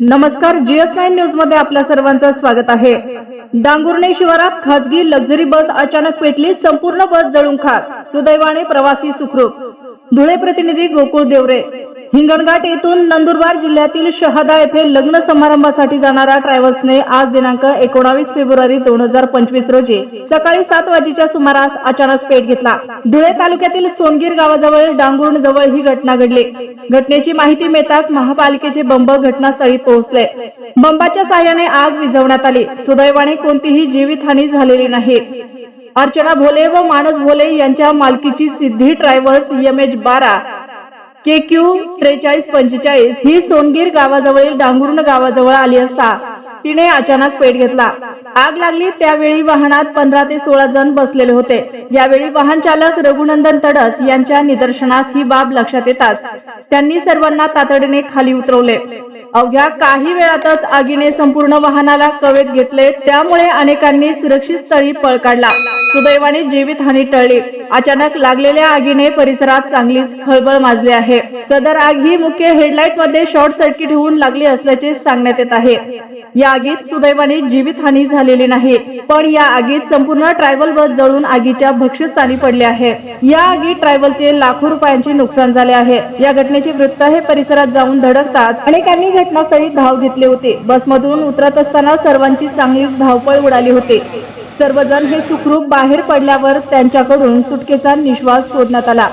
नमस्कार GS nine न्यूजमध्ये आपल्या सर्वांचं स्वागत आहे. डांगुर्णे शिवारात खासगी लक्झरी बस अचानक पेटली संपूर्ण बस जळून खात सुदैवाने प्रवासी सुखरूप. धुळे प्रतिनिधी गोकुळ देवरे. हिंगणघाट येथून नंदुरबार जिल्ह्यातील शहादा येथे लग्न समारंभासाठी जाणारा ट्रॅव्हल्सने आज दिनांक एकोणावीस फेब्रुवारी दोन हजार पंचवीस रोजी सकाळी सात वाजेच्या सुमारास अचानक पेट घेतला. धुळे तालुक्यातील सोनगीर गावाजवळ डांगुर्ण जवळ ही घटना घडली. घटनेची माहिती मिळताच महापालिकेचे बंब घटनास्थळी पोहोचले. बंबाच्या सहाय्याने आग विझवण्यात आली. सुदैवाने कोणतीही जीवितहानी झालेली नाही. अर्चना भोले व मानस भोले यांच्या मालकीची सिद्धी ट्रॅव्हल्स एम एच बारा के क्यू त्रेचाळीस पंचेचाळीस ही सोनगीर गावाजवळील डांगुर्ण गावाजवळ आली असता तिने अचानक पेट घेतला. आग लागली त्यावेळी वाहनात पंधरा ते सोळा जण बसलेले होते. यावेळी वाहन चालक रघुनंदन तडस यांच्या निदर्शनास ही बाब लक्षात येताच त्यांनी सर्वांना तातडीने खाली उतरवले. अवघ्या काही वेळातच आगीने संपूर्ण वाहनाला कवेत घेतले. त्यामुळे अनेकांनी सुरक्षित स्थळी पळ काढला. सुदैवाने जीवितहानी टळली. अचानक लागलेल्या आगीने परिसरात चांगलीच खळबळ माजली आहे. सदर आग ही मुख्य हेडलाईटमध्ये शॉर्ट सर्किट होऊन लागली असल्याचे सांगण्यात येत आहे. या आगीत सुदैवाने जीवितहानी झालेली नाही पण या आगीत संपूर्ण ट्रॅव्हल बस जळून आगीच्या भक्ष्यस्थानी पडले आहे. या आगीत ट्रॅव्हलचे लाखो रुपयांचे नुकसान झाले आहे. या घटनेचे वृत्त हे परिसरात जाऊन धडकताच अनेकांनी घटनास्थळी धाव घेतली होती. बसमधून उतरत असताना सर्वांची चांगली धावपळ उडाली होती. सर्वजण हे सुखरूप बाहेर पडल्यावर त्यांच्याकडून सुटकेचा निश्वास सोडण्यात आला.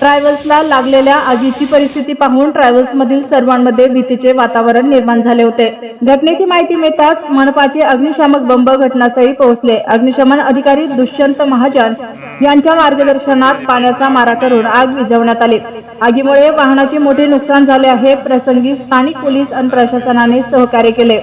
ट्रॅव्हल्सला लागलेल्या आगीची परिस्थिती पाहून ट्रॅव्हल्स मधील सर्वांमध्ये भीतीचे वातावरण निर्माण झाले होते. घटनेची माहिती मिळताच मनपाचे अग्निशामक बंब घटनास्थळी पोहोचले. अग्निशमन अधिकारी दुष्यंत महाजन यांच्या मार्गदर्शनात पाण्याचा मारा करून आग विझवण्यात आली. आगीमुळे वाहनाचे मोठे नुकसान झाले आहे. प्रसंगी स्थानिक पोलीस आणि प्रशासनाने सहकार्य केले.